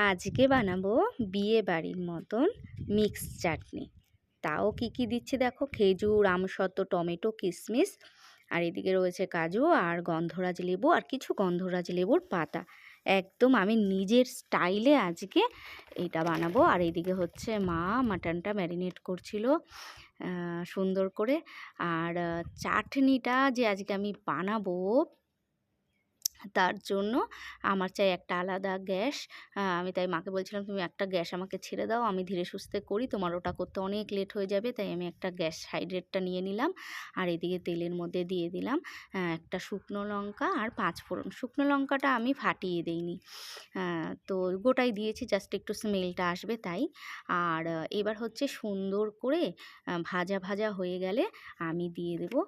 আজকে বানাবো বিয়ে বাড়ির মতন মিক্স চাটনি। তাও কি কি দিচ্ছি দেখো? খেজুর আমসত্ত্ব টমেটো কিশমিশ আর এদিকে রয়েছে কাজু আর গন্ধরাজ লেবু আর কিছু গন্ধরাজ লেবুর পাতা। একদম আমি নিজের স্টাইলে আজকে এটা বানাবো। আর এদিকে হচ্ছে মা মাটনটা ম্যারিনেট করছিল সুন্দর করে। আর চাটনিটা যে আজকে আমি বানাবো তার জন্য আমার চাই একটা আলাদা গ্যাস। আমি তাই মাকে বলছিলাম, তুমি একটা গ্যাস আমাকে ছেড়ে দাও, আমি ধীরে সুস্থে করি। তোমার ওটা করতে অনেক লেট হয়ে যাবে, তাই আমি একটা গ্যাস হাইড্রেটটা নিয়ে নিলাম আর এদিকে তেলের মধ্যে দিয়ে দিলাম একটা শুকনো লঙ্কা আর পাঁচ ফোড়ন। শুকনো লঙ্কাটা আমি ফাটিয়ে দিইনি। তো গোটাই দিয়েছি জাস্ট একটু স্মেলটা আসবে তাই। আর এবার হচ্ছে সুন্দর করে ভাজা ভাজা হয়ে গেলে আমি দিয়ে দেবো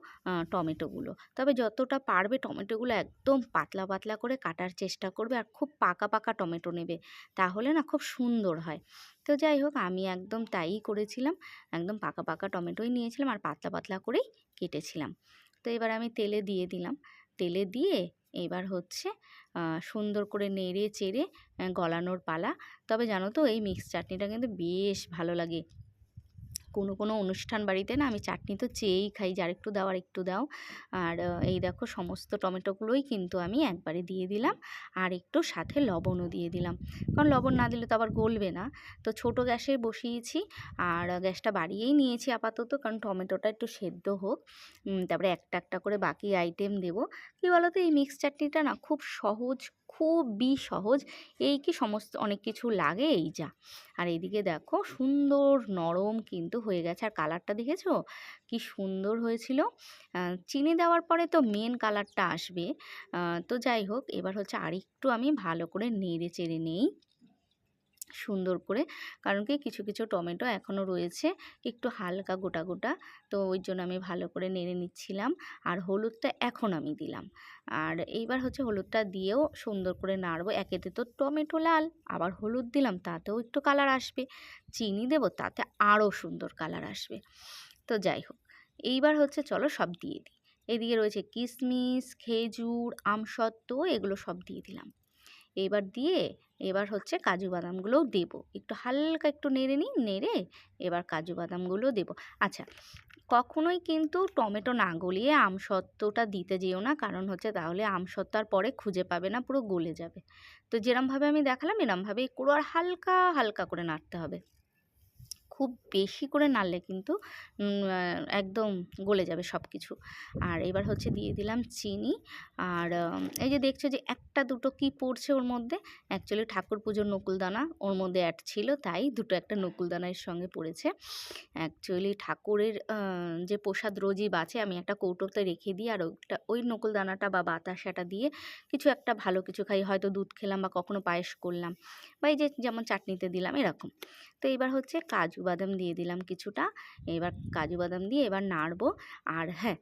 টমেটোগুলো। তবে যতটা পারবে টমেটোগুলো একদম পাতলা পাতলা পাতলা করে কাটার চেষ্টা করবে আর খুব পাকা পাকা টমেটো নেবে। তাহলে না খুব সুন্দর হয়। তো যাই হোক, আমি একদম তাই করেছিলাম। একদম পাকা পাকা টমেটোই নিয়েছিলাম আর পাতলা পাতলা করেই কেটেছিলাম। তো এবার আমি তেলে দিয়ে দিলাম। তেলে দিয়ে এবার হচ্ছে সুন্দর করে নেড়ে চেড়ে গলানোর পালা। তবে জানো তো, এই মিক্স চাটনিটা কিন্তু বেশ ভালো লাগে। কোনো কোনো অনুষ্ঠান বাড়িতে না আমি চাটনি তো চেয়েই খাই যে আরেকটু দাও, আর একটু দাও। আর এই দেখো সমস্ত টমেটোগুলোই কিন্তু আমি একবারে দিয়ে দিলাম। আর একটু সাথে লবণও দিয়ে দিলাম। কারণ লবণ না দিলে তো আবার গলবে না। তো ছোট গ্যাসে বসিয়েছি। আর গ্যাসটা বাড়িয়েই নিয়েছি আপাতত। কারণ টমেটোটা একটু সেদ্ধ হোক। তারপরে একটা একটা করে বাকি আইটেম দেবো। কী বলো তো এই মিক্স চাটনিটা না খুব সহজ খুবই সহজ। এই কি সমস্ত, অনেক কিছু লাগে এই যা। আর এইদিকে দেখো, সুন্দর নরম কিন্তু হয়ে গেছে। আর কালারটা দেখেছ? কি সুন্দর হয়েছিল। চিনে দেওয়ার পরে তো মেন কালারটা আসবে। তো যাই হোক, এবার হচ্ছে আরেকটু আমি ভালো করে নেড়ে চেড়ে নেই। সুন্দর করে। কারণ কি কিছু কিছু টমেটো এখনও রয়েছে, একটু হালকা গোটা গোটা। তো ওই জন্য আমি ভালো করে নেড়ে নিচ্ছিলাম আর হলুদটা এখন আমি দিলাম। আর এইবার হচ্ছে হলুদটা দিয়েও সুন্দর করে নাড়বো। একেতে তো টমেটো লাল, আবার হলুদ দিলাম, তাতেও একটু কালার আসবে। চিনি দেবো, তাতে আরও সুন্দর কালার আসবে। তো যাই হোক, এইবার হচ্ছে চলো সব দিয়ে দিই। এদিকে রয়েছে কিশমিশ খেজুর, আমসত্ত্ব, এগুলো সব দিয়ে দিলাম। এবার দিয়ে এবার হচ্ছে কাজু বাদামগুলোও দেবো। একটু হালকা একটু নেড়ে নিই, নেড়ে এবার কাজু বাদামগুলো দেবো। আচ্ছা কখনোই কিন্তু টমেটো না গলিয়ে আমসত্ত্বটা দিতে যেও না, কারণ হচ্ছে তাহলে আমসত্ত্ব আর পরে খুঁজে পাবে না, পুরো গলে যাবে। তো যেরমভাবে আমি দেখালাম, এরমভাবেই করো, আর হালকা হালকা করে নাড়তে হবে। খুব বেশি করে নাড়লে কিন্তু একদম গলে যাবে সব কিছু আর এবার হচ্ছে দিয়ে দিলাম চিনি। আর এই যে দেখছ যে একটা দুটো কি পড়ছে ওর মধ্যে? অ্যাকচুয়ালি ঠাকুর পুজোর নকুলদানা ওর মধ্যে অ্যাড ছিল, তাই দুটো একটা নকুলদানার সঙ্গে পড়েছে। অ্যাকচুয়ালি ঠাকুরের যে প্রসাদ রোজই বাঁচে, আমি একটা কৌটোতে রেখে দিই আর ওইটা, ওই নকুলদানাটা বা বাতাসাটা দিয়ে কিছু একটা ভালো কিছু খাই। হয়তো দুধ খেলাম বা কখনো পায়েস করলাম বা এই যে যেমন চাটনিতে দিলাম এরকম। তো এবার হচ্ছে কাজু বাদাম দিয়ে দিলাম কিছুটা। এবার কাজু বাদাম দিয়ে এবার নাড়বো। আর হ্যাঁ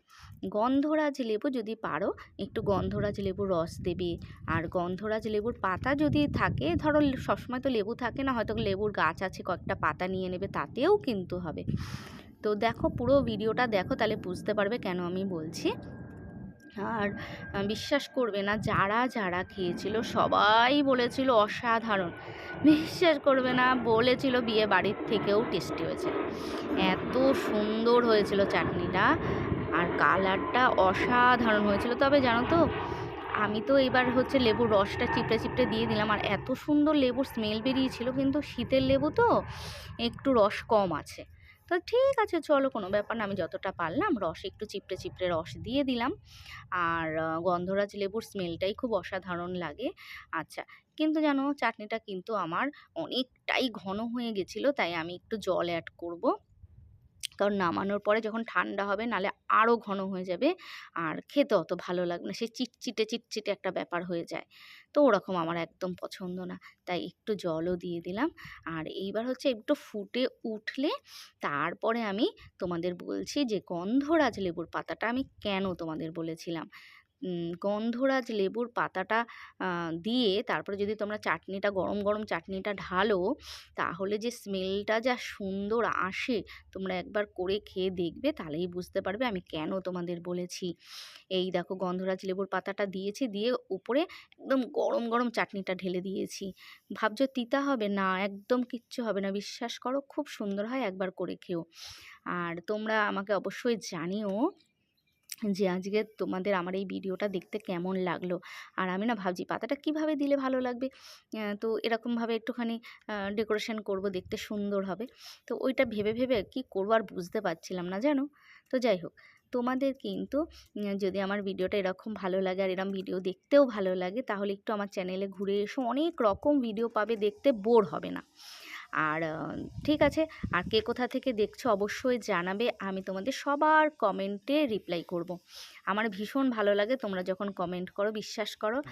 গন্ধরাজ লেবু যদি পারো, একটু গন্ধরাজ লেবুর রস দেবে। আর গন্ধরাজ লেবুর পাতা যদি থাকে, ধরো সবসময় তো লেবু থাকে না, হয়তো লেবুর গাছ আছে, কয়েকটা পাতা নিয়ে নেবে, তাতেও কিন্তু হবে। তো দেখো পুরো ভিডিওটা দেখো, তাহলে বুঝতে পারবে কেন আমি বলছি। আর বিশ্বাস করবে না, যারা যারা খেয়েছিল সবাই বলেছিল অসাধারণ। বিশ্বাস করবে না, বলেছিল বিয়ে বাড়ির থেকেও টেস্টি হয়েছে এত সুন্দর হয়েছিল চাটনিটা আর কালারটা অসাধারণ হয়েছিল। তবে জানো তো, আমি তো এবার হচ্ছে লেবুর রসটা চিপড়ে চিপড়ে দিয়ে দিলাম আর এত সুন্দর লেবুর স্মেল বেরিয়েছিল। কিন্তু শীতের লেবু তো একটু রস কম আছে। তো ঠিক আছে, চলো কোনো ব্যাপার না। আমি যতটা পারলাম রস একটু চিপড়ে চিপড়ে রস দিয়ে দিলাম। আর গন্ধরাজ লেবুর স্মেলটাই খুব অসাধারণ লাগে। আচ্ছা কিন্তু জানো, চাটনিটা কিন্তু আমার অনেকটাই ঘন হয়ে গেছিল, তাই আমি একটু জল অ্যাড করব। কারণ নামানোর পরে যখন ঠান্ডা হবে নালে আরও ঘন হয়ে যাবে। আর খেতে অত ভালো লাগবে না, সে চিটচিটে চিটচিটে একটা ব্যাপার হয়ে যায়। তো ওরকম আমার একদম পছন্দ না, তাই একটু জলও দিয়ে দিলাম। আর এইবার হচ্ছে একটু ফুটে উঠলে তারপরে আমি তোমাদের বলছি যে গন্ধরাজ লেবুর পাতাটা আমি কেন তোমাদের বলেছিলাম। গন্ধরাজ লেবুর পাতাটা দিয়ে তারপরে যদি তোমরা চাটনিটা, গরম গরম চাটনিটা ঢালো, তাহলে যে স্মেলটা যা সুন্দর আসে, তোমরা একবার করে খেয়ে দেখবে, তাহলেই বুঝতে পারবে আমি কেন তোমাদের বলেছি। এই দেখো গন্ধরাজ লেবুর পাতাটা দিয়েছি, দিয়ে উপরে একদম গরম গরম চাটনিটা ঢেলে দিয়েছি। ভাবছ তিতা হবে? না, একদম কিচ্ছু হবে না, বিশ্বাস করো, খুব সুন্দর হয়, একবার করে খেও। আর তোমরা আমাকে অবশ্যই জানিও যে আজকে তোমাদের আমার এই ভিডিওটা দেখতে কেমন লাগল? আর আমি না ভাবছি পাতাটা কীভাবে দিলে ভালো লাগবে? তো এরকমভাবে একটুখানি ডেকোরেশন করব, দেখতে সুন্দর হবে। তো ওইটা ভেবে ভেবে কি করব আর বুঝতে পারছিলাম না, জানো? তো যাই হোক, তোমাদের কিন্তু যদি আমার ভিডিওটা এরকম ভালো লাগে আর এরকম ভিডিও দেখতেও ভালো লাগে, তাহলে একটু আমার চ্যানেলে ঘুরে এসো। অনেক রকম ভিডিও পাবে, দেখতে বোর হবে না। আর ঠিক আছে? আর কে কোথা থেকে দেখছ অবশ্যই জানাবে, আমি তোমাদের সবার কমেন্টে রিপ্লাই করব। আমার ভীষণ ভালো লাগে, তোমরা যখন কমেন্ট করো, বিশ্বাস করো।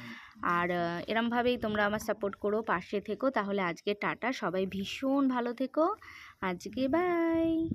আর এরমভাবেই তোমরা আমার সাপোর্ট করো, পাশে থেকো, তাহলে আজকে টাটা, সবাই ভীষণ ভালো থেকো, আজকে বাই।